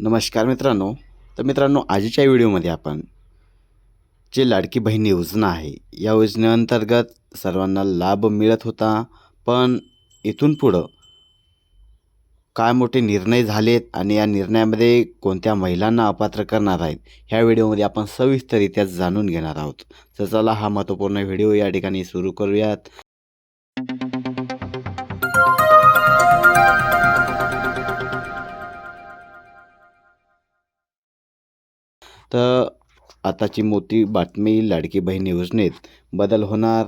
नमस्कार मित्रांनो. तर मित्रांनो आजच्या व्हिडिओमध्ये आपण जे लाडकी बहीण योजना आहे या योजनेअंतर्गत सर्वांना लाभ मिळत होता पण इथून पुढं काय मोठे निर्णय झालेत आणि या निर्णयामध्ये कोणत्या महिलांना अपात्र करणार आहेत ह्या व्हिडिओमध्ये आपण सविस्तरित्या जाणून घेणार आहोत. तर चला हा महत्त्वपूर्ण व्हिडिओ या ठिकाणी सुरू करूयात. तर आताची मोठी बातमी लाडकी बहीण योजनेत बदल होणार.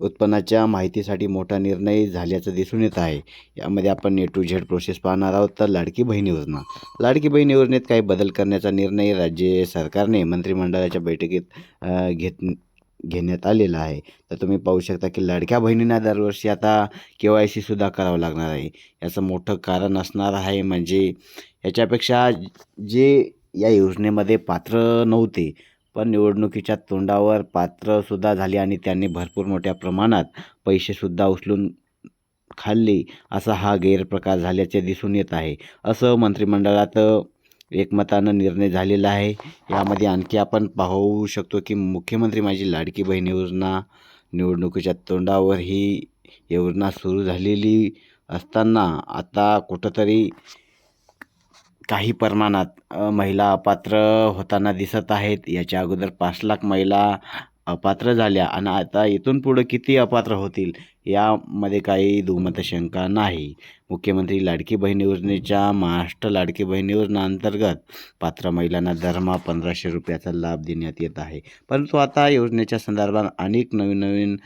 उत्पन्नाच्या माहितीसाठी मोठा निर्णय झाल्याचं दिसून येत आहे. यामध्ये आपण ए टू झेड प्रोसेस पाहणार आहोत. तर लाडकी बहीण योजना. लाडकी बहीण योजनेत काही बदल करण्याचा निर्णय राज्य सरकारने मंत्रिमंडळाच्या बैठकीत घेत घेण्यात आलेला आहे. तर तुम्ही पाहू शकता की लाडक्या बहिणींना दरवर्षी आता के वाय सीसुद्धा करावं लागणार आहे. याचं मोठं कारण असणार आहे म्हणजे याच्यापेक्षा जे या योजनेमध्ये पात्र नव्हते पण निवडणुकीच्या तोंडावर पात्रसुद्धा झाले आणि त्यांनी भरपूर मोठ्या प्रमाणात पैसेसुद्धा उचलून खाल्ले असा हा गैरप्रकार झाल्याचे दिसून येत आहे. असं मंत्रिमंडळात एकमतानं निर्णय झालेला आहे. यामध्ये आणखी आपण पाहू शकतो की मुख्यमंत्री माझी लाडकी बहीण योजना निवडणुकीच्या तोंडावर ही योजना सुरू झालेली असताना आता कुठंतरी काही प्रमाणात महिला अपात्र होताना दिसत आहेत. याच्या अगोदर पाच लाख महिला अपात्र झाल्या आणि आता इथून पुढं किती अपात्र होतील यामध्ये काही दुमत शंका नाही. मुख्यमंत्री लाडकी बहीण योजनेच्या महाराष्ट्र लाडकी बहीण योजना अंतर्गत पात्र महिलांना दरमहा पंधराशे रुपयाचा लाभ देण्यात येत आहे. परंतु आता योजनेच्या संदर्भात अनेक नवीन नवीन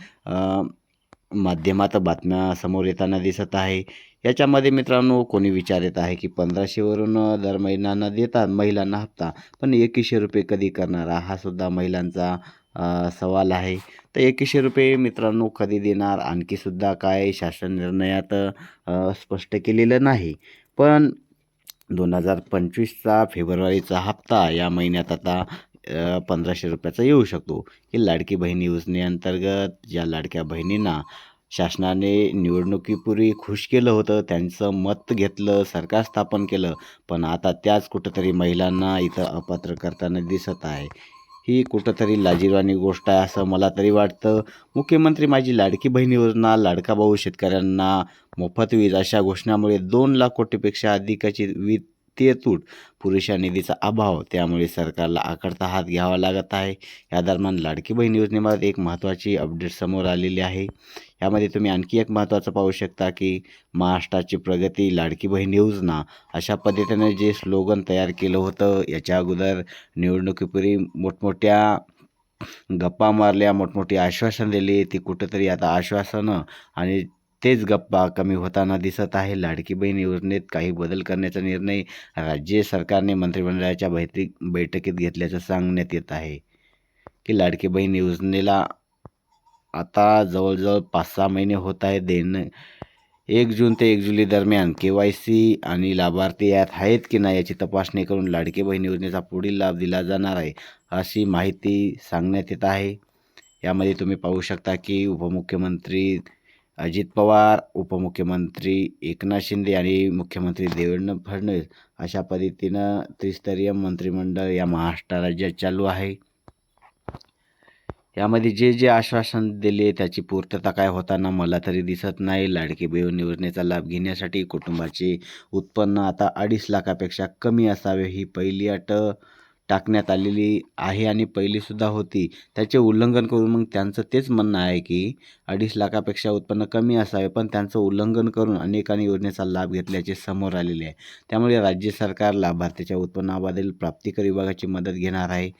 माध्यमात बातम्या समोर येताना दिसत आहे. याच्यामध्ये मित्रांनो कोणी विचार येत आहे की पंधराशेवरून दर महिन्यांना देतात महिलांना हप्ता पण एकवीसशे रुपये कधी करणारा? हा सुद्धा महिलांचा सवाल आहे. तर एकवीसशे रुपये मित्रांनो कधी देणार? आणखीसुद्धा काय शासन निर्णयात स्पष्ट केलेलं नाही. पण दोन हजार पंचवीसचा फेब्रुवारीचा हप्ता या महिन्यात आता पंधराशे रुपयाचा येऊ शकतो. की लाडकी बहीण योजनेअंतर्गत ज्या लाडक्या बहिणींना शासनाने निवडणुकीपूर्वी खुश केलं होतं त्यांचं मत घेतलं सरकार स्थापन केलं पण आता त्याच कुठंतरी महिलांना इथं अपात्र करताना दिसत आहे. ही कुठंतरी लाजीरवाणी गोष्ट आहे असं मला तरी वाटतं. मुख्यमंत्री माझी लाडकी बहीण योजना लाडका भाऊ शेतकऱ्यांना मोफत वीज अशा घोषणामुळे दोन लाख कोटीपेक्षा अधिकाची वित्तीय तूट पुरेशा निधीचा अभाव त्यामुळे सरकारला आकडता हात घ्यावा लागत आहे. या दरम्यान लाडकी बहीण योजनेबाबत एक महत्त्वाची अपडेट समोर आलेली आहे. यामध्ये तुम्ही आणखी एक महत्त्वाचं पाहू शकता की महाराष्ट्राची प्रगती लाडकी बहीण योजना अशा पद्धतीने जे स्लोगन तयार केलं होतं याच्या अगोदर निवडणुकीपूर्वी मोठमोठ्या गप्पा मारल्या मोठमोठी आश्वासन दिली. ती कुठंतरी आता आश्वासनं आणि तेच गप्पा कमी होताना दिसत आहे. लाडकी बहीण योजनेत काही बदल करण्याचा निर्णय राज्य सरकारने मंत्रिमंडळाच्या बैठक बैठकीत घेतल्याचं सांगण्यात येत आहे. की लाडकी बहीण योजनेला आता जवळजवळ पाच सहा महिने होत आहे देणं एक जून ते एक जुलै दरम्यान के वाय सी आणि लाभार्थी यात आहेत की नाही याची तपासणी करून लाडकी बहीण योजनेचा पुढील लाभ दिला जाणार आहे अशी माहिती सांगण्यात येत आहे. यामध्ये तुम्ही पाहू शकता की उपमुख्यमंत्री अजित पवार उपमुख्यमंत्री एकनाथ शिंदे आणि मुख्यमंत्री देवेंद्र फडणवीस अशा पद्धतीनं त्रिस्तरीय मंत्रिमंडळ या महाराष्ट्र राज्यात चालू आहे. यामध्ये जे जे आश्वासन दिले त्याची पूर्तता काय होताना मला तरी दिसत नाही. लाडकी बहीण योजनेचा लाभ घेण्यासाठी कुटुंबाचे उत्पन्न आता अडीच लाखापेक्षा कमी असावे ही पहिली अट टाकण्यात आलेली आहे आणि पहिलीसुद्धा होती. त्याचे उल्लंघन करून मग त्यांचं तेच म्हणणं आहे की अडीच लाखापेक्षा उत्पन्न कमी असावे पण त्यांचं उल्लंघन करून अनेकांनी योजनेचा लाभ घेतल्याचे समोर आलेले आहे. त्यामुळे राज्य सरकार लाभार्थीच्या उत्पन्नाबद्दल प्राप्तिकर विभागाची मदत घेणार आहे.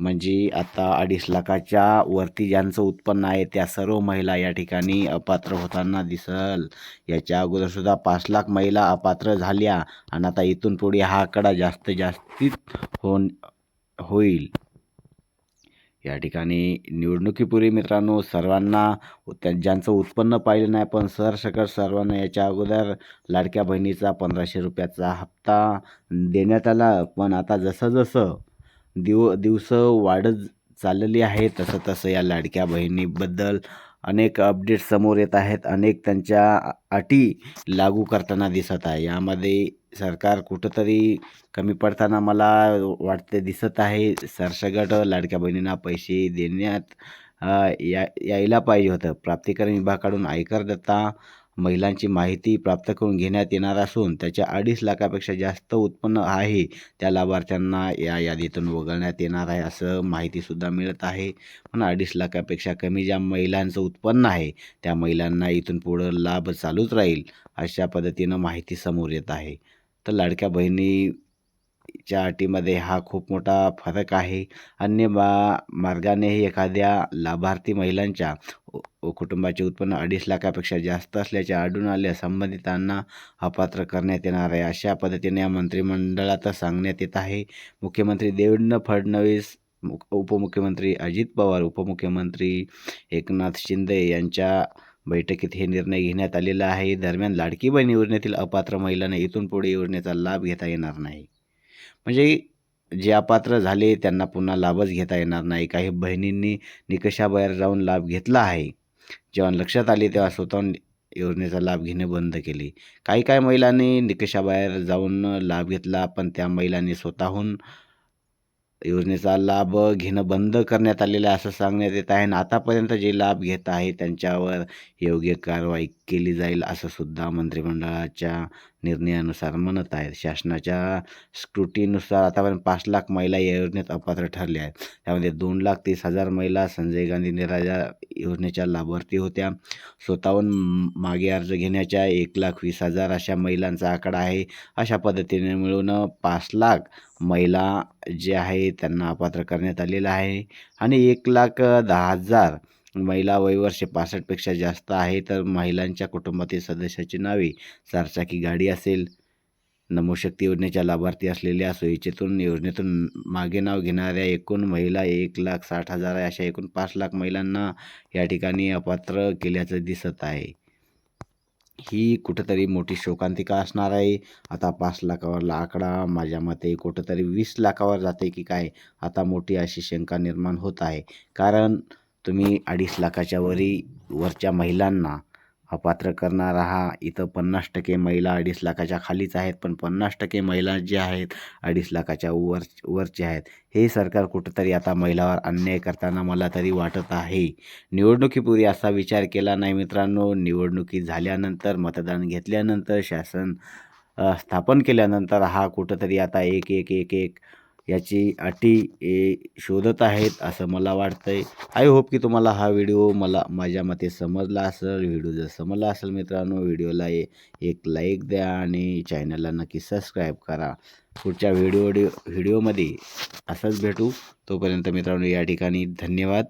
म्हणजे आता अडीच लाखाच्या वरती ज्यांचं उत्पन्न आहे त्या सर्व महिला या ठिकाणी अपात्र होताना दिसल. याच्या अगोदरसुद्धा पाच लाख महिला अपात्र झाल्या. आणि आता इथून पुढे हा आकडा जास्त जास्तीत होऊन होईल. या ठिकाणी निवडणुकीपूर्वी मित्रांनो सर्वांना ज्यांचं उत्पन्न पाहिलं नाही पण सरसकट सर्वांना याच्या अगोदर लाडक्या बहिणीचा पंधराशे रुपयाचा हप्ता देण्यात आला. पण आता जसं जसं दिव दिवस वाढत चाललेली आहे तसं तसं या लाडक्या बहिणीबद्दल अनेक अपडेट समोर येत आहेत. अनेक त्यांच्या अटी लागू करताना दिसत आहे. यामध्ये सरकार कुठंतरी कमी पडताना मला वाटते दिसत आहे. सरसगट लाडक्या बहिणींना पैसे देण्यात या यायला पाहिजे होतं. प्राप्तिकर विभागाकडून आयकर दत्ता महिलांची माहिती प्राप्त करून घेण्यात येणार असून त्याच्या अडीच लाखापेक्षा जास्त उत्पन्न आहे. त्या लाभार्थ्यांना या यादीतून वगळण्यात येणार आहे असं माहितीसुद्धा मिळत आहे. पण अडीच लाखापेक्षा कमी ज्या महिलांचं उत्पन्न आहे त्या महिलांना इथून पुढं लाभ चालूच राहील अशा पद्धतीनं माहिती समोर येत आहे. तर लाडक्या बहिणी च्या अटीमध्ये हा खूप मोठा फरक आहे. अन्य बा मार्गानेही एखाद्या लाभार्थी महिलांच्या कुटुंबाचे उत्पन्न अडीच लाखापेक्षा जास्त असल्याचे आढळून आल्यास संबंधितांना अपात्र करण्यात येणार आहे अशा पद्धतीने या मंत्रिमंडळात सांगण्यात येत आहे. मुख्यमंत्री देवेंद्र फडणवीस उपमुख्यमंत्री अजित पवार उपमुख्यमंत्री एकनाथ शिंदे यांच्या बैठकीत हे निर्णय घेण्यात आलेला आहे. दरम्यान लाडकी बहीण योजनेतील अपात्र महिलांना इथून पुढे योजनेचा लाभ घेता येणार नाही. म्हणजे जे अपात्र झाले त्यांना पुन्हा लाभच घेता येणार नाही. काही बहिणींनी निकषाबाहेर जाऊन लाभ घेतला आहे. जेव्हा लक्षात आले तेव्हा स्वतःहून योजनेचा लाभ घेणे बंद केले. काही काही महिलांनी निकषाबाहेर जाऊन लाभ घेतला पण त्या महिलांनी स्वतःहून योजनेचा लाभ घेणं बंद करण्यात आलेलं आहे असं सांगण्यात येत आहे. आणि आतापर्यंत जे लाभ घेत आहे त्यांच्यावर योग्य कारवाई केली जाईल असं सुद्धा मंत्रिमंडळाच्या निर्णयानुसार म्हणत आहेत शासनाच्या स्क्रुटीनुसार आतापर्यंत पाच लाख महिला या योजनेत अपात्र ठरल्या आहेत. त्यामध्ये दोन लाख तीस हजार महिला संजय गांधी निराजा योजनेच्या लाभार्थी होत्या. स्वतःहून मागे अर्ज घेण्याच्या एक लाख वीस हजार अशा महिलांचा आकडा आहे. अशा पद्धतीने मिळून पाच लाख महिला जे आहे त्यांना अपात्र करण्यात आलेलं आहे. आणि एक लाख दहा हजार महिला वयवर्षे पासष्टपेक्षा जास्त आहे तर महिलांच्या कुटुंबातील सदस्याची नावे चारचाकी गाडी असेल नमोशक्ती योजनेच्या लाभार्थी असलेल्या सोयीचेतून योजनेतून मागे नाव घेणाऱ्या एकूण महिला एक लाख साठ हजार आहे अशा एकूण पाच लाख महिलांना या ठिकाणी अपात्र केल्याचं दिसत आहे. ही कुठंतरी मोठी शोकांतिका असणार आहे. आता पाच लाखावरला आकडा माझ्या मते कुठंतरी वीस लाखावर जाते की काय? आता मोठी अशी शंका निर्माण होत आहे. कारण तुम्ही अडीच लाखाच्या वरी वरच्या महिलांना अपात्र करणारा हा इथं पन्नास टक्के महिला अडीच लाखाच्या खालीच आहेत. पण पन्नास टक्के महिला जे आहेत अडीच लाखाच्या वर वरचे आहेत. हे सरकार कुठंतरी आता महिलावर अन्याय करताना मला तरी वाटत आहे. निवडणुकीपूर्वी असा विचार केला नाही मित्रांनो. निवडणुकी झाल्यानंतर मतदान घेतल्यानंतर शासन स्थापन केल्यानंतर हा कुठंतरी आता एक एक एक एक याची अटी ए, शोधत आहेत असं मला वाटतं आहे आय होप की तुम्हाला हा व्हिडिओ मला माझ्या मते समजला असेल. व्हिडिओ जर समजला असेल मित्रांनो व्हिडिओला ए- एक लाईक द्या आणि चॅनलला नक्की सबस्क्राईब करा. पुढच्या व्हिडिओ व्हिडिओमध्ये असंच भेटू. तोपर्यंत मित्रांनो या ठिकाणी धन्यवाद.